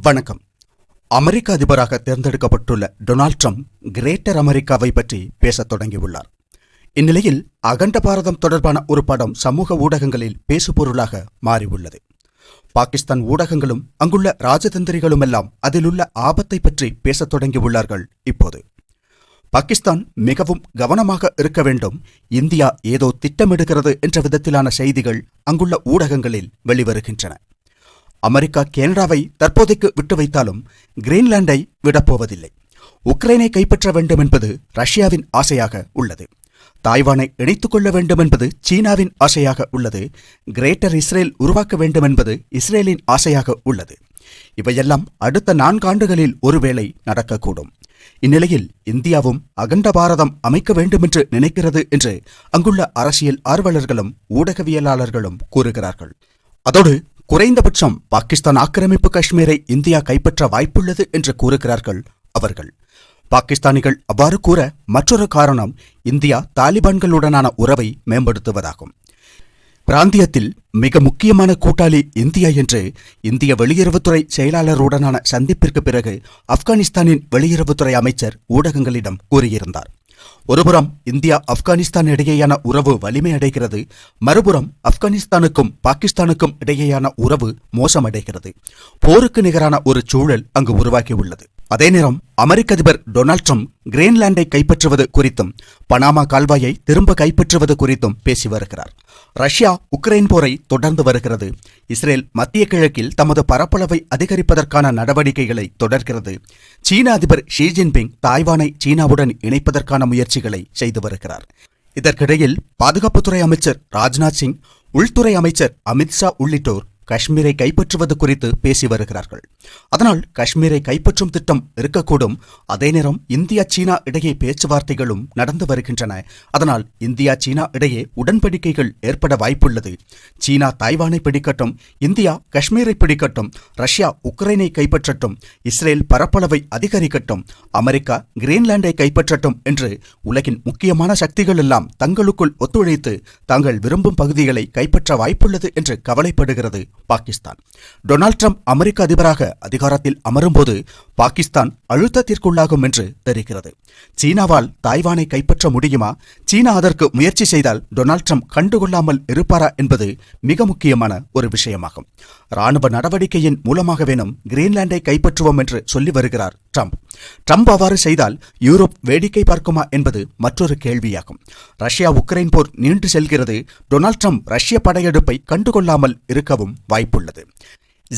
வணக்கம். அமெரிக்க அதிபராக தேர்ந்தெடுக்கப்பட்டுள்ள டொனால்ட் ட்ரம்ப் கிரேட்டர் அமெரிக்காவை பற்றி பேசத் தொடங்கியுள்ளார். இந்நிலையில் அகண்ட பாரதம் தொடர்பான ஒரு படம் சமூக ஊடகங்களில் பேசுபொருளாக மாறியுள்ளது. பாகிஸ்தான் ஊடகங்களும் அங்குள்ள ராஜதந்திரிகளும் எல்லாம் அதிலுள்ள ஆபத்தை பற்றி பேசத் தொடங்கியுள்ளார்கள் இப்போது. பாகிஸ்தான் மிகவும் கவனமாக இருக்க வேண்டும். இந்தியா ஏதோ திட்டமிடுகிறது என்ற விதத்திலான செய்திகள் அங்குள்ள ஊடகங்களில் வெளிவருகின்றன. அமெரிக்கா கனடாவை தற்போதைக்கு விட்டு வைத்தாலும் கிரீன்லாண்டை விடப்போவதில்லை உக்ரைனை கைப்பற்ற வேண்டும் என்பது ரஷ்யாவின் ஆசையாக உள்ளது. தாய்வானை இணைத்துக் கொள்ள வேண்டும் என்பது சீனாவின் ஆசையாக உள்ளது. கிரேட்டர் இஸ்ரேல் உருவாக்க வேண்டும் என்பது இஸ்ரேலின் ஆசையாக உள்ளது. இவையெல்லாம் அடுத்த நான்காண்டுகளில் ஒருவேளை நடக்கக்கூடும். இந்நிலையில் இந்தியாவும் அகண்ட பாரதம் அமைக்க வேண்டுமென்று நினைக்கிறது என்று அங்குள்ள அரசியல் ஆர்வலர்களும் ஊடகவியலாளர்களும் கூறுகிறார்கள். அதோடு குறைந்தபட்சம் பாகிஸ்தான் ஆக்கிரமிப்பு காஷ்மீரை இந்தியா கைப்பற்ற வாய்ப்புள்ளது என்று கூறுகிறார்கள் அவர்கள். பாகிஸ்தானிகள் அவ்வாறு கூற மற்றொரு காரணம் இந்தியா தாலிபான்களுடனான உறவை மேம்படுத்துவதாகும். பிராந்தியத்தில் மிக முக்கியமான கூட்டாளி இந்தியா என்று இந்திய வெளியுறவுத்துறை செயலாளருடனான சந்திப்பிற்கு பிறகு ஆப்கானிஸ்தானின் வெளியுறவுத்துறை அமைச்சர் ஊடகங்களிடம் கூறியிருந்தார். ஒருபுறம் இந்தியா ஆப்கானிஸ்தான் இடையேயான உறவு வலிமையடைகிறது மறுபுறம் ஆப்கானிஸ்தானுக்கும் பாகிஸ்தானுக்கும் இடையேயான உறவு மோசமடைகிறது. போருக்கு நிகரான ஒரு சூழல் அங்கு உருவாகியுள்ளது. அதே நேரம் அமெரிக்க அதிபர் டொனால்ட் ட்ரம்ப் கிரீன்லாண்டை கைப்பற்றுவது குறித்தும் பனாமா கால்வாயை திரும்ப கைப்பற்றுவது குறித்தும் பேசி வருகிறார். ரஷ்யா உக்ரைன் போரை தொடர்ந்து வருகிறது. இஸ்ரேல் மத்திய கிழக்கில் தமது பரப்பளவை அதிகரிப்பதற்கான நடவடிக்கைகளை தொடர்கிறது. சீன அதிபர் ஷி ஜின்பிங் தாய்வானை சீனாவுடன் இணைப்பதற்கான முயற்சிகளை செய்து வருகிறார். இதற்கிடையில் பாதுகாப்புத்துறை அமைச்சர் ராஜ்நாத் சிங் உள்துறை அமைச்சர் அமித்ஷா உள்ளிட்டோர் காஷ்மீரை கைப்பற்றுவது குறித்து பேசி வருகிறார்கள். அதனால் காஷ்மீரை கைப்பற்றும் திட்டம் இருக்கக்கூடும். அதே நேரம் இந்தியா சீனா இடையே பேச்சுவார்த்தைகளும் நடந்து வருகின்றன. அதனால் இந்தியா சீனா இடையே உடன்படிக்கைகள் ஏற்பட வாய்ப்புள்ளது. சீனா தாய்வானை பிடிக்கட்டும் இந்தியா காஷ்மீரை பிடிக்கட்டும் ரஷ்யா உக்ரைனை கைப்பற்றட்டும் இஸ்ரேல் பரப்பளவை அதிகரிக்கட்டும் அமெரிக்கா கிரீன்லாண்டை கைப்பற்றட்டும் என்று உலகின் முக்கியமான சக்திகள் எல்லாம் தங்களுக்குள் ஒத்துழைத்து தாங்கள் விரும்பும் பகுதிகளை கைப்பற்ற வாய்ப்புள்ளது என்று கவலைப்படுகிறது. பாகிஸ்தான். டொனால்ட் ட்ரம்ப் அமெரிக்க அதிபராக அதிகாரத்தில் அமரும்போது பாகிஸ்தான் அழுத்தத்திற்குள்ளாகும் என்று தெரிகிறது. சீனாவால் தாய்வானை கைப்பற்ற முடியுமா? சீனா அதற்கு முயற்சி செய்தால் டொனால்ட் ட்ரம்ப் கண்டுகொள்ளாமல் இருப்பாரா என்பது மிக முக்கியமான ஒரு விஷயமாகும். ராணுவ நடவடிக்கையின் மூலமாகவேனும் கிரீன்லாண்டை கைப்பற்றுவோம் என்று சொல்லி வருகிறார் ட்ரம்ப் ட்ரம்ப் அவ்வாறு செய்தால் யூரோப் வேடிக்கை பார்க்குமா என்பது மற்றொரு கேள்வியாகும். ரஷ்யா உக்ரைன் போர் நீண்டு செல்கிறது. டொனால்ட் ட்ரம்ப் ரஷ்ய படையெடுப்பை கண்டுகொள்ளாமல் இருக்கவும் வாய்ப்புள்ளது.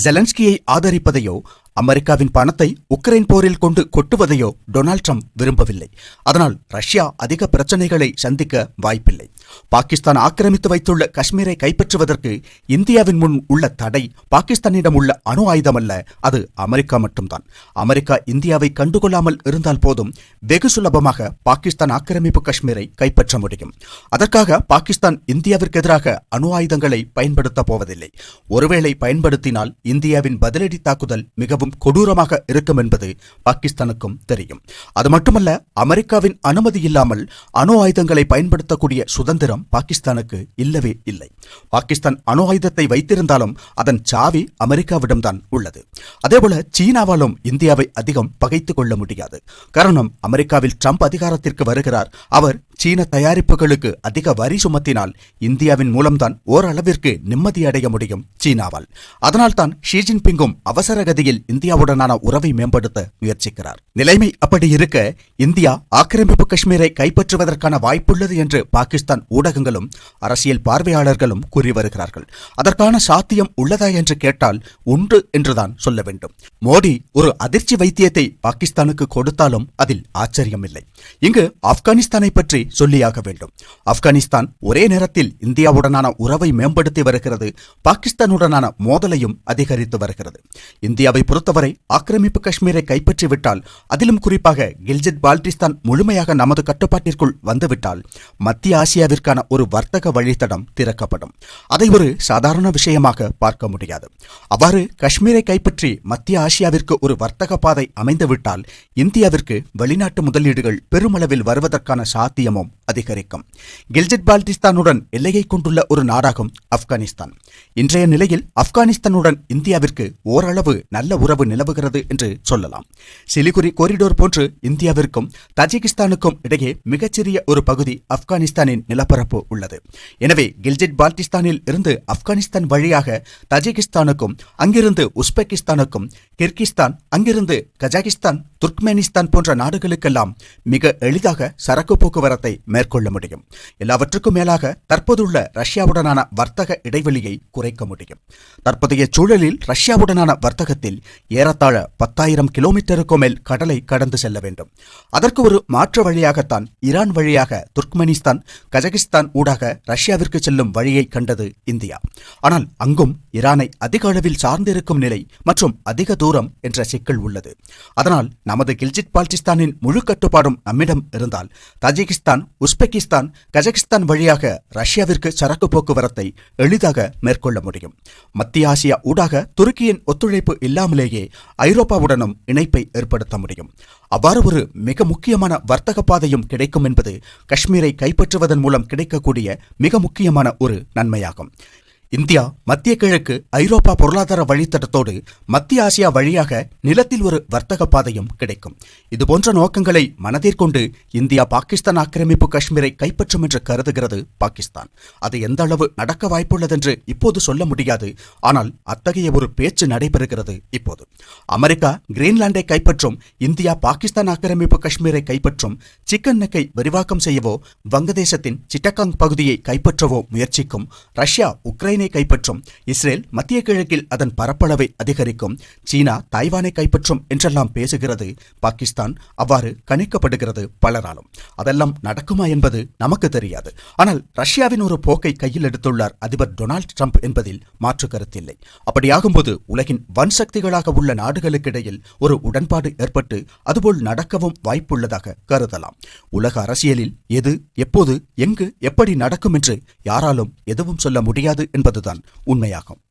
ஜெலன்ஸ்கியை ஆதரிப்பதையோ அமெரிக்காவின் பணத்தை உக்ரைன் போரில் கொண்டு கொட்டுவதையோ டொனால்ட் ட்ரம்ப் விரும்பவில்லை. அதனால் ரஷ்யா அதிக பிரச்சனைகளை சந்திக்க வாய்ப்பில்லை. பாகிஸ்தான் ஆக்கிரமித்து வைத்துள்ள காஷ்மீரை கைப்பற்றுவதற்கு இந்தியாவின் முன் உள்ள தடை பாகிஸ்தானிடம் உள்ள அணு ஆயுதமல்ல அது அமெரிக்கா மட்டும்தான். அமெரிக்கா இந்தியாவை கண்டுகொள்ளாமல் இருந்தால் போதும் வெகு சுலபமாக பாகிஸ்தான் ஆக்கிரமிப்பு காஷ்மீரை கைப்பற்ற முடியும். அதற்காக பாகிஸ்தான் இந்தியாவிற்கு எதிராக அணு ஆயுதங்களை பயன்படுத்த போவதில்லை. ஒருவேளை பயன்படுத்தினால் இந்தியாவின் பதிலடி தாக்குதல் மிகவும் மிகவும் கொடூரமாக இருக்கும் என்பது பாகிஸ்தானுக்கும் தெரியும். அது மட்டுமல்ல அமெரிக்காவின் அனுமதி இல்லாமல் அணு ஆயுதங்களை பயன்படுத்தக்கூடிய சுதந்திரம் பாகிஸ்தானுக்கு இல்லவே இல்லை. பாகிஸ்தான் அணு ஆயுதத்தை வைத்திருந்தாலும் அதன் சாவி அமெரிக்காவிடம்தான் உள்ளது. அதேபோல சீனாவாலும் இந்தியாவை அதிகம் பகைத்துக் கொள்ள முடியாது. காரணம் அமெரிக்காவில் ட்ரம்ப் அதிகாரத்திற்கு வருகிறார். அவர் சீன தயாரிப்புகளுக்கு அதிக வரி சுமத்தினால் இந்தியாவின் மூலம்தான் ஓரளவிற்கு நிம்மதியடைய முடியும் சீனாவால். அதனால்தான் ஷி ஜின்பிங்கும் அவசர கதியில் இந்தியாவுடனான உறவை மேம்படுத்த முயற்சிக்கிறார். நிலைமை அப்படி இருக்க இந்தியா ஆக்கிரமிப்பு காஷ்மீரை கைப்பற்றுவதற்கான வாய்ப்புள்ளது என்று பாகிஸ்தான் ஊடகங்களும் அரசியல் பார்வையாளர்களும் கூறி வருகிறார்கள். அதற்கான சாத்தியம் உள்ளதா என்று கேட்டால் உண்டு என்றுதான் சொல்ல வேண்டும். மோடி ஒரு அதிர்ச்சி வைத்தியத்தை பாகிஸ்தானுக்கு கொடுத்தாலும் அதில் ஆச்சரியமில்லை. இங்கு ஆப்கானிஸ்தானை பற்றி சொல்லியாக வேண்டும். ஆப்கானிஸ்தான் ஒரே நேரத்தில் இந்தியாவுடனான உறவை மேம்படுத்தி வருகிறது. பாகிஸ்தானுடனான மோதலையும் அதிகரித்து வருகிறது. இந்தியாவை பொறுத்தவரை ஆக்கிரமிப்பு காஷ்மீரை கைப்பற்றிவிட்டால் அதிலும் குறிப்பாக கில்ஜித் பால்டிஸ்தான் முழுமையாக நமது கட்டுப்பாட்டிற்குள் வந்துவிட்டால் மத்திய ஆசியாவிற்கான ஒரு வர்த்தக வழித்தடம் திறக்கப்படும். அதை ஒரு சாதாரண விஷயமாக பார்க்க முடியாது. அவ்வாறு காஷ்மீரை கைப்பற்றி மத்திய ஆசியாவிற்கு ஒரு வர்த்தக பாதை அமைந்துவிட்டால் இந்தியாவிற்கு வெளிநாட்டு முதலீடுகள் பெருமளவில் வருவதற்கான சாத்தியம் നിയമം அதிகரிக்கும். கில்ஜிட் பால்டிஸ்தானுடன் எல்லையை கொண்டுள்ள ஒரு நாடாகும் ஆப்கானிஸ்தான். இன்றைய நிலையில் ஆப்கானிஸ்தானுடன் இந்தியாவிற்கு ஓரளவு நல்ல உறவு நிலவுகிறது என்று சொல்லலாம். சிலிகுரி கோரிடோர் போன்று இந்தியாவிற்கும் தஜிகிஸ்தானுக்கும் இடையே மிகச்சிறிய ஒரு பகுதி ஆப்கானிஸ்தானின் நிலப்பரப்பு உள்ளது. எனவே கில்ஜிட் பால்டிஸ்தானில் இருந்து ஆப்கானிஸ்தான் வழியாக தஜிகிஸ்தானுக்கும் அங்கிருந்து உஸ்பெகிஸ்தானுக்கும் கிர்கிஸ்தான் அங்கிருந்து கஜாகிஸ்தான் துர்க்மேனிஸ்தான் போன்ற நாடுகளுக்கெல்லாம் மிக எளிதாக சரக்கு போக்குவரத்தை மேற்கொள்ள முடியும். எல்லாவற்றுக்கும் மேலாக தற்போதுள்ள ரஷ்யாவுடனான வர்த்தக இடைவெளியை குறைக்க முடியும். தற்போதைய சூழலில் ரஷ்யாவுடனான வர்த்தகத்தில் ஏறத்தாழ பத்தாயிரம் கிலோமீட்டருக்கும் மேல் கடலை கடந்து செல்ல வேண்டும். அதற்கு ஒரு மாற்று வழியாகத்தான் ஈரான் வழியாக துர்க்மெனிஸ்தான் கஜகிஸ்தான் ஊடாக ரஷ்யாவிற்கு செல்லும் வழியை கண்டது இந்தியா. ஆனால் அங்கும் ஈரானை அதிக அளவில் சார்ந்திருக்கும் நிலை மற்றும் அதிக தூரம் என்ற சிக்கல் உள்ளது. அதனால் நமது கில்ஜித் பால்டிஸ்தானின் முழு கட்டுப்பாடும் நம்மிடம் இருந்தால் தஜிகிஸ்தான் உஸ்பெகிஸ்தான் கஜகிஸ்தான் வழியாக ரஷ்யாவிற்கு சரக்கு போக்குவரத்தை எளிதாக மேற்கொள்ள முடியும். மத்திய ஆசியா ஊடாக துருக்கியின் ஒத்துழைப்பு இல்லாமலேயே ஐரோப்பாவுடனும் இணைப்பை ஏற்படுத்த முடியும். அவ்வாறு ஒரு மிக முக்கியமான வர்த்தக பாதையும் கிடைக்கும் என்பது காஷ்மீரை கைப்பற்றுவதன் மூலம் கிடைக்கக்கூடிய மிக முக்கியமான ஒரு நன்மையாகும். இந்தியா மத்திய கிழக்கு ஐரோப்பா பொருளாதார வழித்தடத்தோடு மத்திய ஆசியா வழியாக நிலத்தில் ஒரு வர்த்தக பாதையும் கிடைக்கும். இதுபோன்ற நோக்கங்களை மனதிற்கொண்டு இந்தியா பாகிஸ்தான் ஆக்கிரமிப்பு காஷ்மீரை கைப்பற்றும் என்று கருதுகிறது பாகிஸ்தான். அது எந்த அளவு நடக்க வாய்ப்புள்ளதென்று இப்போது சொல்ல முடியாது. ஆனால் அத்தகைய ஒரு பேச்சு நடைபெறுகிறது இப்போது. அமெரிக்கா கிரீன்லாண்டை கைப்பற்றும் இந்தியா பாகிஸ்தான் ஆக்கிரமிப்பு காஷ்மீரை கைப்பற்றும் சிக்கன் நெக்கை விரிவாக்கம் செய்யவோ வங்கதேசத்தின் சிட்டகாங் பகுதியை கைப்பற்றவோ முயற்சிக்கும் ரஷ்யா உக்ரைனை கைப்பற்றும். இஸ்ரேல் மத்திய கிழக்கில் அதன் பரப்பளவை அதிகரிக்கும். சீனா தாய்வானை கைப்பற்றும் என்றெல்லாம் பேசுகிறது. பாகிஸ்தான் அவ்வாறு கணிக்கப்படுகிறது பலராலும். அதெல்லாம் நடக்குமா என்பது நமக்கு தெரியாது. ஆனால் ரஷ்யாவின் ஒரு போக்கை கையில் எடுத்துள்ளார் அதிபர் டொனால்டு ட்ரம்ப் என்பதில் மாற்று கருத்தில்லை. அப்படியாகும்போது உலகின் வன் சக்திகளாக உள்ள நாடுகளுக்கிடையில் ஒரு உடன்பாடு ஏற்பட்டு அதுபோல் நடக்கவும் வாய்ப்புள்ளதாக கருதலாம். உலக அரசியலில் எது எப்போது எங்கு எப்படி நடக்கும் என்று யாராலும் எதுவும் சொல்ல முடியாது என்பது என்பதுதான் உண்மையாகும்.